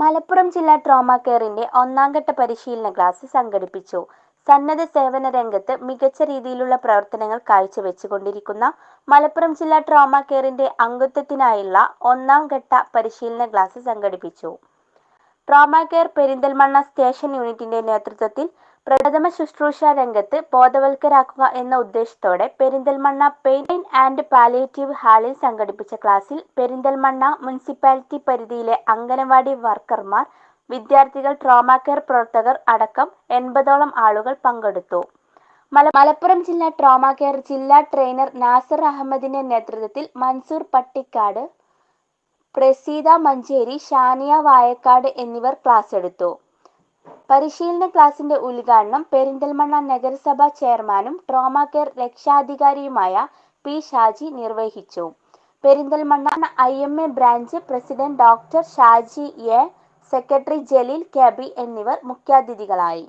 മലപ്പുറം ജില്ലാ ട്രോമ കെയറിന്റെ ഒന്നാംഘട്ട പരിശീലന ക്ലാസ് സംഘടിപ്പിച്ചു. സന്നദ്ധ സേവന രംഗത്ത് മികച്ച രീതിയിലുള്ള പ്രവർത്തനങ്ങൾ കാഴ്ചവെച്ചുകൊണ്ടിരിക്കുന്ന മലപ്പുറം ജില്ലാ ട്രോമ കെയറിന്റെ അംഗത്വത്തിനായുള്ള ഒന്നാം ഘട്ട പരിശീലന ക്ലാസ് സംഘടിപ്പിച്ചു. ട്രോമ കെയർ പെരിന്തൽമണ്ണ സ്റ്റേഷൻ യൂണിറ്റിന്റെ നേതൃത്വത്തിൽ പ്രഥമ ശുശ്രൂഷ രംഗത്ത് ബോധവൽക്കരാക്കുക എന്ന ഉദ്ദേശത്തോടെ പെരിന്തൽമണ്ണ പെയിൻ ആൻഡ് പാലിയേറ്റീവ് ഹാളിൽ സംഘടിപ്പിച്ച ക്ലാസ്സിൽ പെരിന്തൽമണ്ണ മുനിസിപ്പാലിറ്റി പരിധിയിലെ അംഗനവാടി വർക്കർമാർ വിദ്യാർത്ഥികൾ ട്രോമ കെയർ പ്രവർത്തകർ അടക്കം എൺപതോളം ആളുകൾ പങ്കെടുത്തു. മല മലപ്പുറം ജില്ലാ ട്രോമ കെയർ ജില്ലാ ട്രെയിനർ നാസർ അഹമ്മദിന്റെ നേതൃത്വത്തിൽ മൻസൂർ പട്ടിക്കാട് പ്രസീത മഞ്ചേരി ഷാനിയ വായക്കാട് എന്നിവർ ക്ലാസ് എടുത്തു. പരിശീലന ക്ലാസിന്റെ ഉദ്ഘാടനം പെരിന്തൽമണ്ണ നഗരസഭാ ചെയർമാനും ട്രോമ കെയർ രക്ഷാധികാരിയുമായ പി ഷാജി നിർവഹിച്ചു. Perinthalmanna I M A branch president doctor Shaji A secretary Jaleel KB എന്നിവർ മുഖ്യാതിഥികളായി.